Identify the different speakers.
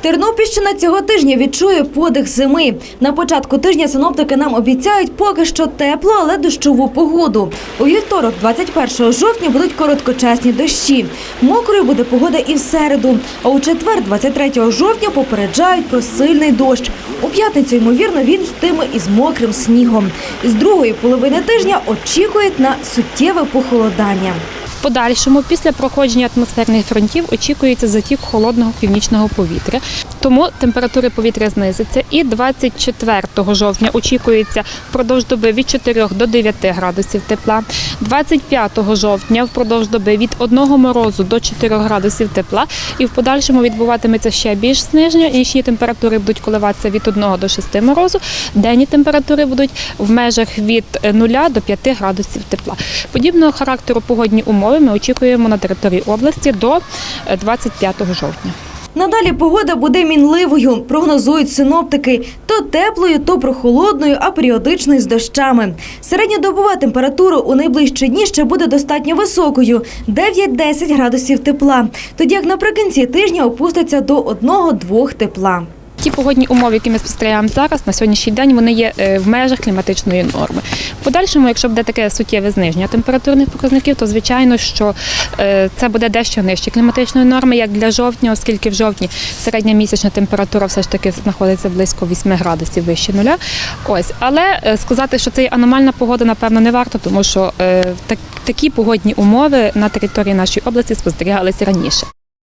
Speaker 1: Тернопільщина цього тижня відчує подих зими. На початку тижня синоптики нам обіцяють поки що теплу, але дощову погоду. У вівторок, 21 жовтня, будуть короткочасні дощі. Мокрою буде погода і в середу. А у четвер, 23 жовтня, попереджають про сильний дощ. У п'ятницю, ймовірно, він йтиме із мокрим снігом. З другої половини тижня очікують на суттєве похолодання.
Speaker 2: Подальшому, після проходження атмосферних фронтів, очікується затік холодного північного повітря. Тому температури повітря знизиться. І 24 жовтня очікується впродовж доби від 4 до 9 градусів тепла. 25 жовтня впродовж доби від 1 морозу до 4 градусів тепла. І в подальшому відбуватиметься ще більш зниження. Нічні температури будуть коливатися від 1 до 6 морозу. Денні температури будуть в межах від 0 до 5 градусів тепла. Подібного характеру погодні умови ми очікуємо на території області до е, 25 жовтня.
Speaker 1: Надалі погода буде мінливою, прогнозують синоптики. То теплою, то прохолодною, а періодично з дощами. Середньодобова температура у найближчі дні ще буде достатньо високою 9-10 градусів тепла. Тоді як наприкінці тижня опуститься до 1-2 тепла.
Speaker 2: Ті погодні умови, які ми спостерігаємо зараз на сьогоднішній день, вони є е, в межах кліматичної норми. В подальшому, якщо буде таке суттєве зниження температурних показників, то звичайно, що е, це буде дещо нижче кліматичної норми, як для жовтня, оскільки в жовтні середня місячна температура все ж таки знаходиться близько 8 градусів вище нуля. Ось, але е, сказати, що це є аномальна погода, напевно, не варто, тому що так, такі погодні умови на території нашої області спостерігалися раніше.